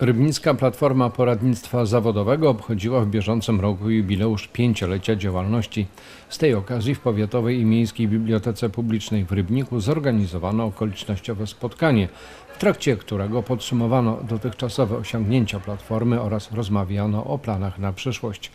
Rybnicka Platforma Poradnictwa Zawodowego obchodziła w bieżącym roku jubileusz pięciolecia działalności. Z tej okazji w Powiatowej i Miejskiej Bibliotece Publicznej w Rybniku zorganizowano okolicznościowe spotkanie, w trakcie którego podsumowano dotychczasowe osiągnięcia Platformy oraz rozmawiano o planach na przyszłość.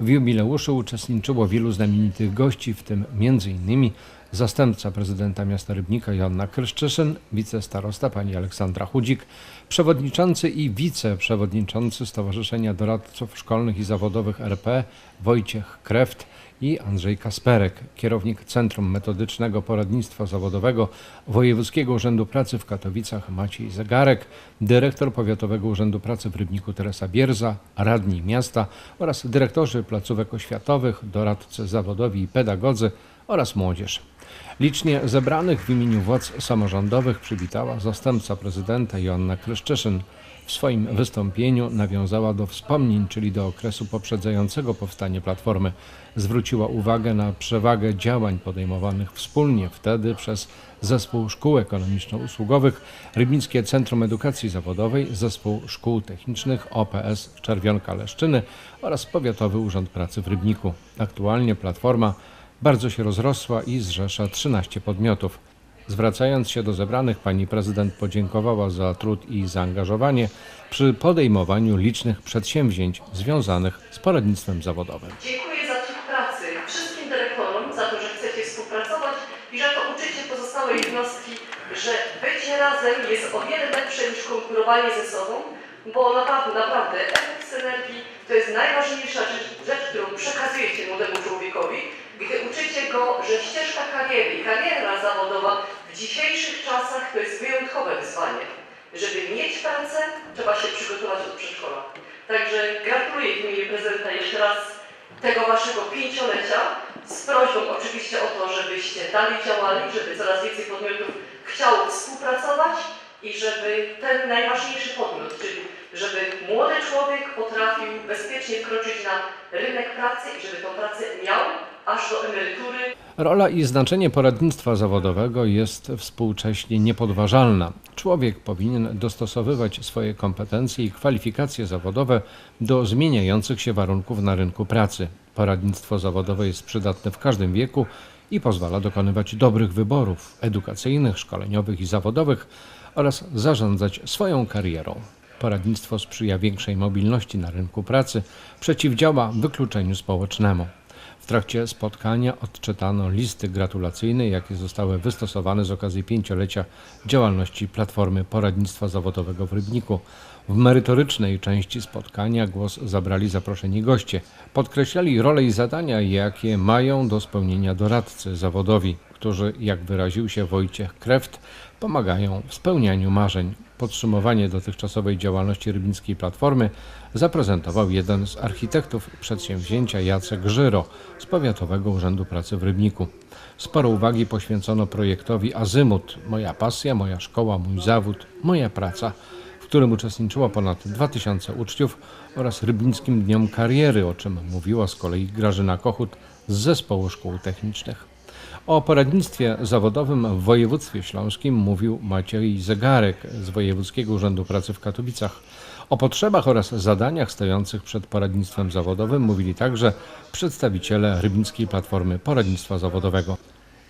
W jubileuszu uczestniczyło wielu znamienitych gości, w tym m.in. zastępca prezydenta miasta Rybnika Joanna Kryszczyszyn, wicestarosta pani Aleksandra Chudzik, przewodniczący i wiceprzewodniczący Stowarzyszenia Doradców Szkolnych i Zawodowych RP Wojciech Kreft i Andrzej Kasperek, kierownik Centrum Metodycznego Poradnictwa Zawodowego Wojewódzkiego Urzędu Pracy w Katowicach Maciej Zegarek, dyrektor Powiatowego Urzędu Pracy w Rybniku Teresa Bierza, radni miasta oraz dyrektorzy placówek oświatowych, doradcy zawodowi i pedagodzy oraz młodzież. Licznie zebranych w imieniu władz samorządowych przywitała zastępca prezydenta Joanna Kryszczyszyn. W swoim wystąpieniu nawiązała do wspomnień, czyli do okresu poprzedzającego powstanie Platformy. Zwróciła uwagę na przewagę działań podejmowanych wspólnie wtedy przez Zespół Szkół Ekonomiczno-Usługowych, Rybnickie Centrum Edukacji Zawodowej, Zespół Szkół Technicznych OPS Czerwionka Leszczyny oraz Powiatowy Urząd Pracy w Rybniku. Aktualnie Platforma bardzo się rozrosła i zrzesza 13 podmiotów. Zwracając się do zebranych, pani prezydent podziękowała za trud i zaangażowanie przy podejmowaniu licznych przedsięwzięć związanych z poradnictwem zawodowym. Dziękuję za trud pracy wszystkim dyrektorom za to, że chcecie współpracować i że to uczycie pozostałe jednostki, że bycie razem jest o wiele lepsze niż konkurowanie ze sobą, bo naprawdę, naprawdę efekt synergii to jest najważniejsza uczycie go, że ścieżka kariery kariera zawodowa w dzisiejszych czasach to jest wyjątkowe wyzwanie. Żeby mieć pracę, trzeba się przygotować od przedszkola. Także gratuluję w imieniu prezydenta jeszcze raz tego waszego pięciolecia z prośbą oczywiście o to, żebyście dalej działali, żeby coraz więcej podmiotów chciało współpracować i żeby ten najważniejszy podmiot, czyli żeby młody człowiek potrafił bezpiecznie wkroczyć na rynek pracy i żeby tą pracę miał aż do emerytury. Rola i znaczenie poradnictwa zawodowego jest współcześnie niepodważalna. Człowiek powinien dostosowywać swoje kompetencje i kwalifikacje zawodowe do zmieniających się warunków na rynku pracy. Poradnictwo zawodowe jest przydatne w każdym wieku i pozwala dokonywać dobrych wyborów edukacyjnych, szkoleniowych i zawodowych oraz zarządzać swoją karierą. Poradnictwo sprzyja większej mobilności na rynku pracy, przeciwdziała wykluczeniu społecznemu. Trakcie spotkania odczytano listy gratulacyjne, jakie zostały wystosowane z okazji pięciolecia działalności Platformy Poradnictwa Zawodowego w Rybniku. W merytorycznej części spotkania głos zabrali zaproszeni goście. Podkreślali rolę i zadania, jakie mają do spełnienia doradcy zawodowi, którzy, jak wyraził się Wojciech Kreft, pomagają w spełnianiu marzeń. Podsumowanie dotychczasowej działalności Rybnickiej Platformy zaprezentował jeden z architektów przedsięwzięcia Jacek Żyro z Powiatowego Urzędu Pracy w Rybniku. Sporo uwagi poświęcono projektowi Azymut Moja pasja, moja szkoła, mój zawód, moja praca, w którym uczestniczyło ponad 2000 uczniów oraz Rybnickim Dniom Kariery, o czym mówiła z kolei Grażyna Kochut z Zespołu Szkół Technicznych. O poradnictwie zawodowym w województwie śląskim mówił Maciej Zegarek z Wojewódzkiego Urzędu Pracy w Katowicach. O potrzebach oraz zadaniach stojących przed poradnictwem zawodowym mówili także przedstawiciele Rybnickiej Platformy Poradnictwa Zawodowego.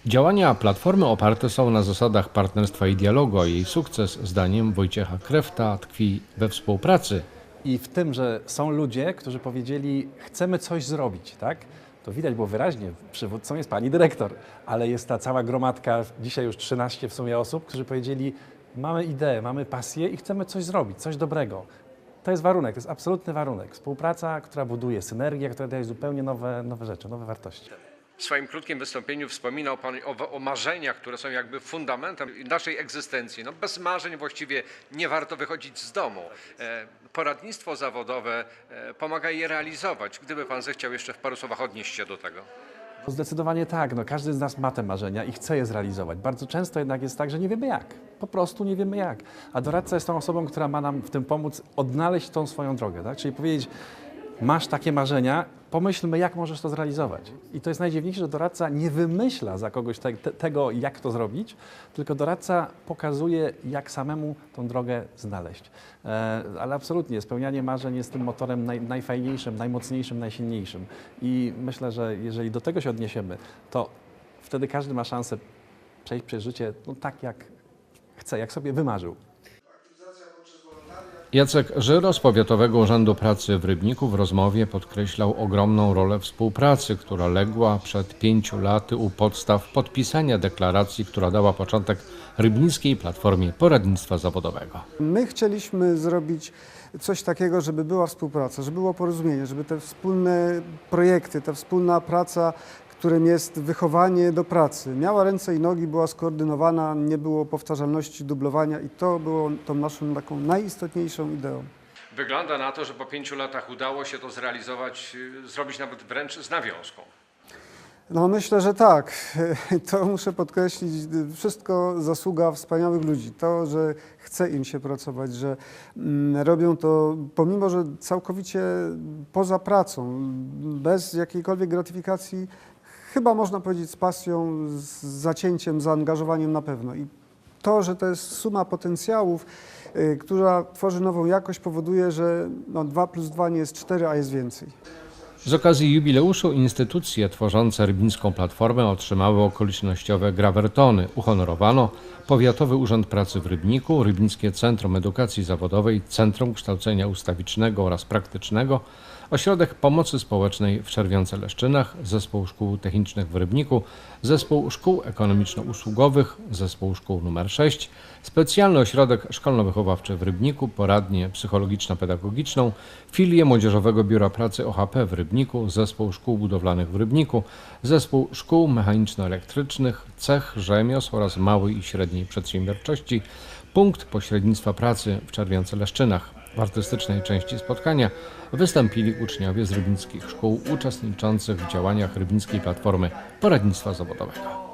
Działania Platformy oparte są na zasadach partnerstwa i dialogu, a jej sukces, zdaniem Wojciecha Krefta, tkwi we współpracy I w tym, że są ludzie, którzy powiedzieli, chcemy coś zrobić, tak? To widać było wyraźnie, przywódcą jest pani dyrektor, ale jest ta cała gromadka, dzisiaj już 13 w sumie osób, którzy powiedzieli, mamy ideę, mamy pasję i chcemy coś zrobić, coś dobrego. To jest warunek, to jest absolutny warunek. Współpraca, która buduje synergię, która daje zupełnie nowe, nowe rzeczy, nowe wartości. W swoim krótkim wystąpieniu wspominał Pan o, o marzeniach, które są jakby fundamentem naszej egzystencji. No bez marzeń właściwie nie warto wychodzić z domu. E, Poradnictwo zawodowe e, pomaga je realizować. Gdyby Pan zechciał jeszcze w paru słowach odnieść się do tego. No zdecydowanie tak. No, każdy z nas ma te marzenia i chce je zrealizować. Bardzo często jednak jest tak, że nie wiemy jak. Po prostu nie wiemy jak. A doradca jest tą osobą, która ma nam w tym pomóc odnaleźć tą swoją drogę. Tak? Czyli powiedzieć, masz takie marzenia, pomyślmy, jak możesz to zrealizować. I to jest najdziwniejsze, że doradca nie wymyśla za kogoś te, te, tego, jak to zrobić, tylko doradca pokazuje, jak samemu tą drogę znaleźć. E, ale absolutnie, spełnianie marzeń jest tym motorem naj, najfajniejszym, najmocniejszym, najsilniejszym. I myślę, że jeżeli do tego się odniesiemy, to wtedy każdy ma szansę przejść przez życie no, tak, jak chce, jak sobie wymarzył. Jacek Żyro z Powiatowego Urzędu Pracy w Rybniku w rozmowie podkreślał ogromną rolę współpracy, która legła przed pięciu laty u podstaw podpisania deklaracji, która dała początek Rybnickiej Platformie Poradnictwa Zawodowego. My chcieliśmy zrobić coś takiego, żeby była współpraca, żeby było porozumienie, żeby te wspólne projekty, ta wspólna praca, którym jest wychowanie do pracy, miała ręce i nogi, była skoordynowana, nie było powtarzalności, dublowania i to było tą naszą taką najistotniejszą ideą. Wygląda na to, że po pięciu latach udało się to zrealizować, y, zrobić nawet wręcz z nawiązką. No myślę, że tak. To muszę podkreślić, wszystko zasługa wspaniałych ludzi. To, że chce im się pracować, że mm, robią to pomimo, że całkowicie poza pracą, bez jakiejkolwiek gratyfikacji, chyba można powiedzieć z pasją, z zacięciem, zaangażowaniem na pewno. I to, że to jest suma potencjałów, y, która tworzy nową jakość, powoduje, że no, 2 plus 2 nie jest 4, a jest więcej. Z okazji jubileuszu instytucje tworzące Rybnicką Platformę otrzymały okolicznościowe grawertony. Uhonorowano Powiatowy Urząd Pracy w Rybniku, Rybnickie Centrum Edukacji Zawodowej, Centrum Kształcenia Ustawicznego oraz Praktycznego, Ośrodek Pomocy Społecznej w Czerwionce-Leszczynach, Zespół Szkół Technicznych w Rybniku, Zespół Szkół Ekonomiczno-Usługowych, Zespół Szkół nr 6, Specjalny Ośrodek Szkolno-Wychowawczy w Rybniku, Poradnię Psychologiczno-Pedagogiczną, Filię Młodzieżowego Biura Pracy OHP w Rybniku, Zespół Szkół Budowlanych w Rybniku, Zespół Szkół Mechaniczno-Elektrycznych, Cech Rzemiosł oraz Małej i Średniej Przedsiębiorczości, Punkt Pośrednictwa Pracy w Czerwionce-Leszczynach. W artystycznej części spotkania wystąpili uczniowie z rybnickich szkół uczestniczących w działaniach Rybnickiej Platformy Poradnictwa Zawodowego.